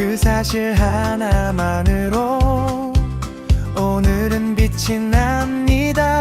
사실 하나만으로 오늘은 빛이 납니다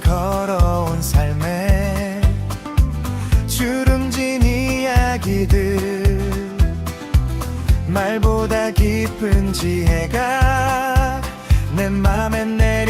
걸어온 삶에 주름진 이야기들 말보다 깊은 지혜가 내 맘에 내